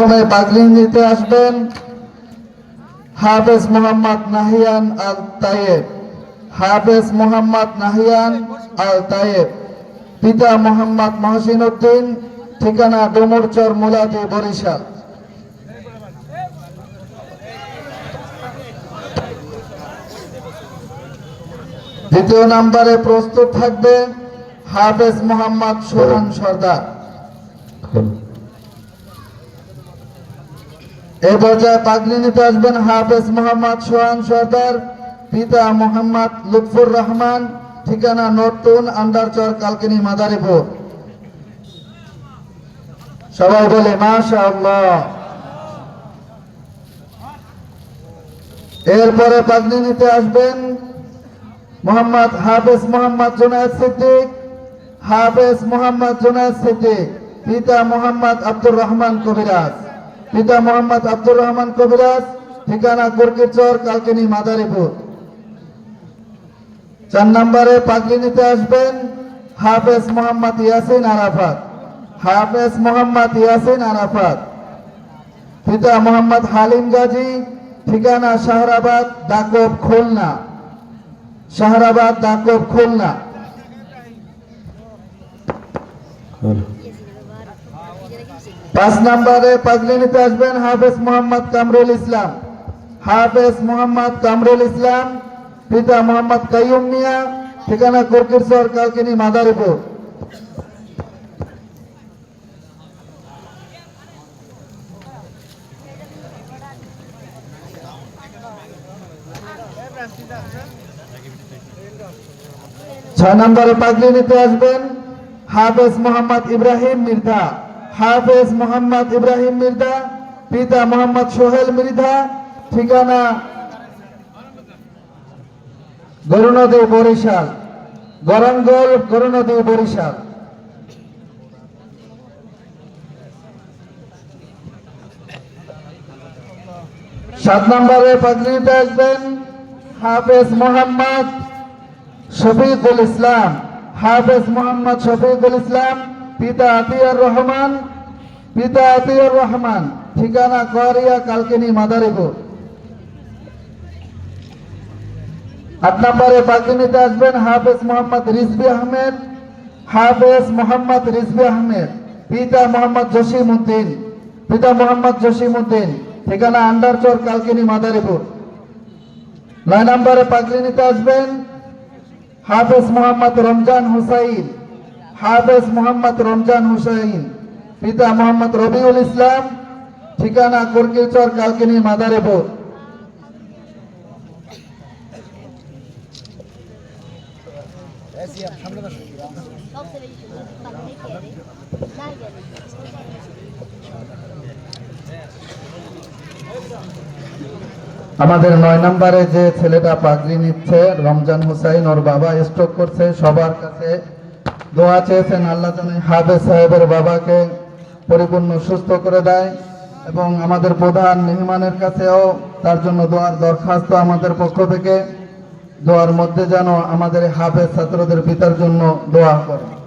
প্রথমে পাগলি নিতে আসবেন হাফেজ মোহাম্মদ নাহিয়ান আল তায়েব হাফেজ মোহাম্মদ নাহিয়ান আল তায়েব পিতা মোহাম্মদ মহসিন উদ্দিন ঠিকানা ডুমুরচর মুলাদি, বরিশাল। দ্বিতীয় নাম্বারে প্রস্তুত থাকবে হাফেজ মোহাম্মদ সোহান সর্দার। এই পর্যায়ে পাগলি নিতে আসবেন হাফেজ মোহাম্মদ সোহান সর্দার, পিতা মোহাম্মদ লুৎফুর রহমান, ঠিকানা নতুন আন্ডারচর কালকিনি মাদারীপুর। সবাই বলে মাশা আল্লাহ এরপরে পাগলি নিতে আসবেন মোহাম্মদ হাফেজ মোহাম্মদ জুনায়দ সিদ্দিক, হাফেজ মোহাম্মদ জুনায়দ সিদ্দিক, পিতা মোহাম্মদ আব্দুর রহমান কবিরাজ। পিতা মোহাম্মদ আব্দুর রহমান কবিরাজ, ঠিকানা কুরকিরচর কালকিনি, মাদারীপুর। চার নম্বরে পাগলি নিতে আসবেন হাফেজ মোহাম্মদ ইয়াসিন আরাফাত। হাফেজ মোহাম্মদ ইয়াসিন আরাফাত। পিতা মোহাম্মদ হালিম গাজী, ঠিকানা শাহরাবাদ দাকব খুলনা। শাহরাবাদ দাকব খুলনা। পাঁচ নম্বরে পাগলি নিতে আসবেন হাফেজ মোহাম্মদ কামরুল ইসলাম। হাফেজ মোহাম্মদ কামরুল ইসলাম, পিতা মোহাম্মদ কাইয়ুম মিয়া, ঠিকানা কুরকিরচর কালকিনি, মাদারীপুর। ছয় নম্বরে পাগলি নিতে আসবেন হাফেজ মোহাম্মদ ইব্রাহিম মির্ধা। হাফেজ মোহাম্মদ ইব্রাহিম মির্ধা পিতা মোহাম্মদ সোহেল মৃধা ঠিকানা গরুনদী বরিশাল, গরঙ্গল গরুনদী বরিশাল। সাত নম্বরে নিতে আসবেন হাফেজ মোহাম্মদ শফিকুল ইসলাম, হাফেজ মোহাম্মদ শফিকুল ইসলাম। পিতা আতিয়ার রহমান, পিতা আতিয়ার রহমান, ঠিকানা কোয়ারিয়া কালকিনি, মাদারীপুর। আট নম্বরে পাকিনিতে আসবেন হাফেজ মোহাম্মদ রিজবি আহমেদ, হাফেজ মোহাম্মদ রিজবি আহমেদ, পিতা মোহাম্মদ জসিম উদ্দিন পিতা মোহাম্মদ জসিম উদ্দিন ঠিকানা আন্ডারচর, কালকিনি, মাদারীপুর। নয় নম্বরে পাগলিনিতে আসবেন হাফেজ মোহাম্মদ রমজান হুসাইন হাফেজ মোহাম্মদ রমজান হুসাইন, পিতা মোহাম্মদ রবিউল ইসলাম, ঠিকানা কুরকিলচর কালকিনি, মাদারীপুর। আমাদের নয় নম্বরে যে ছেলেটা পাগড়ি নিচ্ছে, রমজান হুসাইন, ওর বাবা স্ট্রোক করছে, সবার কাছে দোয়া চেয়েছেন আল্লাহ জানে হাফেজ সাহেবের বাবাকে পরিপূর্ণ সুস্থ করে দেয় এবং আমাদের প্রধান মেহমানের কাছেও তার জন্য দোয়ার দরখাস্ত আমাদের পক্ষ থেকে, দোয়ার মধ্যে যেন আমাদের হাফেজ ছাত্রদের পিতার জন্য দোয়া করে।